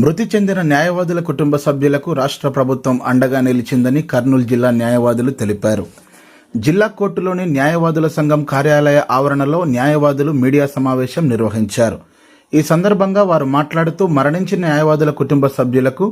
మృతి చెందిన న్యాయవాదుల కుటుంబ సభ్యులకు రాష్ట్ర ప్రభుత్వం అండగా నిలిచిందని కర్నూలు జిల్లా న్యాయవాదులు తెలిపారు. జిల్లా కోర్టులోని న్యాయవాదుల సంఘం కార్యాలయ ఆవరణలో న్యాయవాదులు మీడియా సమావేశం నిర్వహించారు. ఈ సందర్భంగా వారు మాట్లాడుతూ మరణించిన న్యాయవాదుల కుటుంబ సభ్యులకు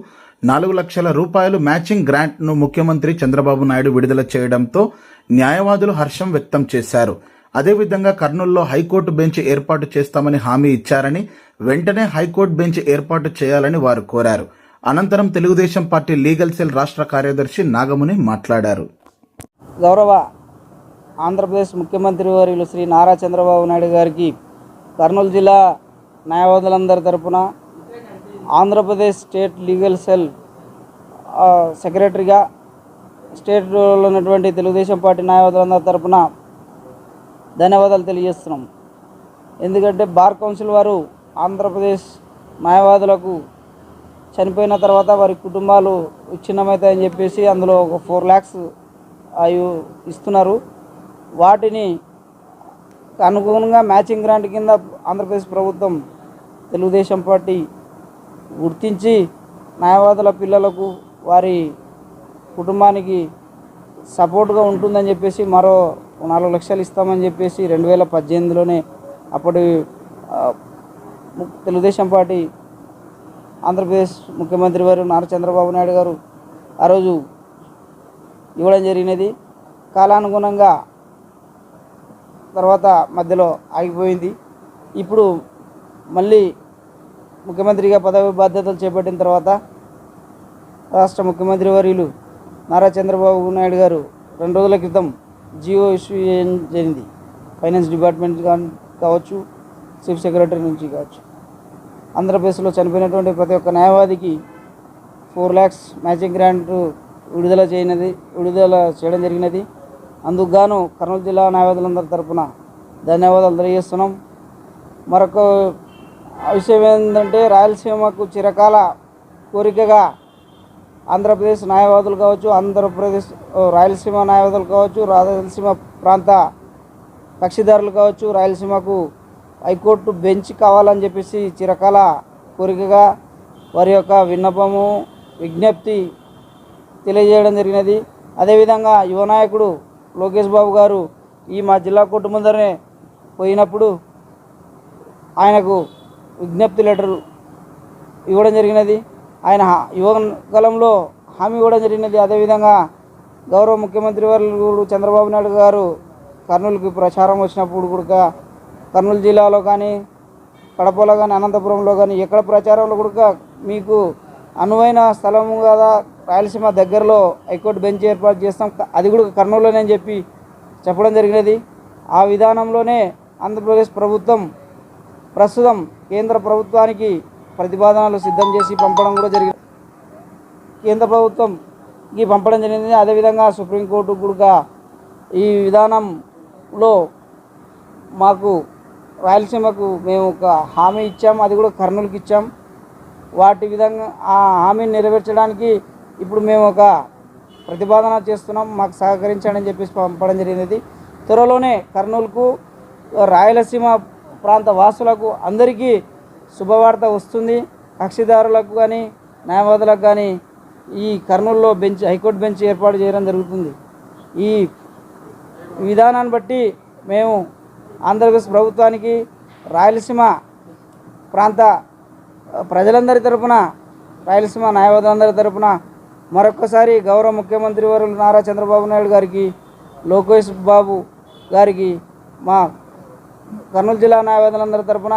నాలుగు లక్షల రూపాయలు మ్యాచింగ్ గ్రాంట్ను ముఖ్యమంత్రి చంద్రబాబు నాయుడు విడుదల చేయడంతో న్యాయవాదులు హర్షం వ్యక్తం చేశారు. అదేవిధంగా కర్నూలులో హైకోర్టు బెంచ్ ఏర్పాటు చేస్తామని హామీ ఇచ్చారని వెంటనే హైకోర్టు బెంచ్ ఏర్పాటు చేయాలని వారు కోరారు. అనంతరం తెలుగుదేశం పార్టీ లీగల్ సెల్ రాష్ట్ర కార్యదర్శి నాగముని మాట్లాడారు. గౌరవ ఆంధ్రప్రదేశ్ ముఖ్యమంత్రి వర్యులు శ్రీ నారా చంద్రబాబు నాయుడు గారికి కర్నూలు జిల్లా న్యాయవాదులందరి తరపున ఆంధ్రప్రదేశ్ స్టేట్ లీగల్ సెల్ సెక్రటరీగా స్టేట్లో ఉన్నటువంటి తెలుగుదేశం పార్టీ న్యాయవాదులందరి తరపున ధన్యవాదాలు తెలియజేస్తున్నాం. ఎందుకంటే బార్ కౌన్సిల్ వారు ఆంధ్రప్రదేశ్ న్యాయవాదులకు చనిపోయిన తర్వాత వారి కుటుంబాలు విచ్ఛిన్నమవుతాయని చెప్పేసి అందులో ఒక ఫోర్ ల్యాక్స్ అవి ఇస్తున్నారు. వాటిని అనుగుణంగా మ్యాచింగ్ గ్రాంట్ కింద ఆంధ్రప్రదేశ్ ప్రభుత్వం తెలుగుదేశం పార్టీ గుర్తించి న్యాయవాదుల పిల్లలకు వారి కుటుంబానికి సపోర్ట్గా ఉంటుందని చెప్పేసి మరో నాలుగు లక్షలు ఇస్తామని చెప్పేసి రెండు వేల పద్దెనిమిదిలోనే అప్పటి తెలుగుదేశం పార్టీ ఆంధ్రప్రదేశ్ ముఖ్యమంత్రి వారు నారా చంద్రబాబు నాయుడు గారు ఆ రోజు ఇవ్వడం జరిగినది. కాలానుగుణంగా తర్వాత మధ్యలో ఆగిపోయింది. ఇప్పుడు మళ్ళీ ముఖ్యమంత్రిగా పదవి బాధ్యతలు చేపట్టిన తర్వాత రాష్ట్ర ముఖ్యమంత్రి వర్యులు నారా చంద్రబాబు నాయుడు గారు రెండు రోజుల క్రితం జియో ఇష్యూ జరిగింది? ఫైనాన్స్ డిపార్ట్మెంట్ కావచ్చు చీఫ్ సెక్రటరీ నుంచి కావచ్చు. ఆంధ్రప్రదేశ్లో చనిపోయినటువంటి ప్రతి ఒక్క న్యాయవాదికి ఫోర్ ల్యాక్స్ మ్యాచింగ్ గ్రాంట్ విడుదల చేయనది విడుదల చేయడం జరిగినది. అందుకు గాను కర్నూలు జిల్లా న్యాయవాదులందరి తరఫున ధన్యవాదాలు తెలియజేస్తున్నాం. మరొక విషయం ఏంటంటే రాయలసీమకు చిరకాల కోరికగా ఆంధ్రప్రదేశ్ న్యాయవాదులు కావచ్చు ఆంధ్రప్రదేశ్ రాయలసీమ న్యాయవాదులు కావచ్చు రాయలసీమ ప్రాంత కక్షిదారులు కావచ్చు రాయలసీమకు హైకోర్టు బెంచ్ కావాలని చెప్పేసి చిరకాల కోరికగా వారి యొక్క విన్నపము విజ్ఞప్తి తెలియజేయడం జరిగినది. అదేవిధంగా యువ నాయకుడు లోకేష్ బాబు గారు ఈ మా జిల్లా కోర్టు ముందరనే పోయినప్పుడు ఆయనకు విజ్ఞప్తి లెటర్ ఇవ్వడం జరిగినది. ఆయన యువ కాలంలో హామీ ఇవ్వడం జరిగినది. అదేవిధంగా గౌరవ ముఖ్యమంత్రి వర్యులు చంద్రబాబు నాయుడు గారు కర్నూలుకి ప్రచారం వచ్చినప్పుడు కూడా కర్నూలు జిల్లాలో కానీ కడపలో కానీ అనంతపురంలో కానీ ఎక్కడ ప్రచారంలో కూడా మీకు అనువైన స్థలము కదా? రాయలసీమ దగ్గరలో హైకోర్టు బెంచ్ ఏర్పాటు చేస్తాం. అది కూడా కర్నూలులోనే అని చెప్పి చెప్పడం జరిగినది. ఆ విధానంలోనే ఆంధ్రప్రదేశ్ ప్రభుత్వం ప్రస్తుతం కేంద్ర ప్రభుత్వానికి ప్రతిపాదనలు సిద్ధం చేసి పంపడం కూడా జరిగింది. కేంద్ర ప్రభుత్వంకి పంపడం జరిగింది. అదేవిధంగా సుప్రీంకోర్టు కూడా ఈ విధానంలో మాకు రాయలసీమకు మేము ఒక హామీ ఇచ్చాం. అది కూడా కర్నూలుకి ఇచ్చాం. వాటి విధంగా ఆ హామీని నెరవేర్చడానికి ఇప్పుడు మేము ఒక ప్రతిపాదన చేస్తున్నాం. మాకు సహకరించండి అని చెప్పేసి పంపడం జరిగినది త్వరలోనే కర్నూలుకు రాయలసీమ ప్రాంత వాసులకు అందరికీ శుభవార్త వస్తుంది. కక్షిదారులకు కానీ న్యాయవాదులకు కానీ ఈ కర్నూలులో బెంచ్ హైకోర్టు బెంచ్ ఏర్పాటు చేయడం జరుగుతుంది. ఈ విధానాన్ని బట్టి మేము ఆంధ్రప్రదేశ్ ప్రభుత్వానికి రాయలసీమ ప్రాంత ప్రజలందరి తరపున రాయలసీమ న్యాయవాదులందరి తరపున మరొక్కసారి గౌరవ ముఖ్యమంత్రి వర్యులు నారా చంద్రబాబు నాయుడు గారికి లోకేష్ బాబు గారికి మా కర్నూలు జిల్లా న్యాయవాదులందరి తరపున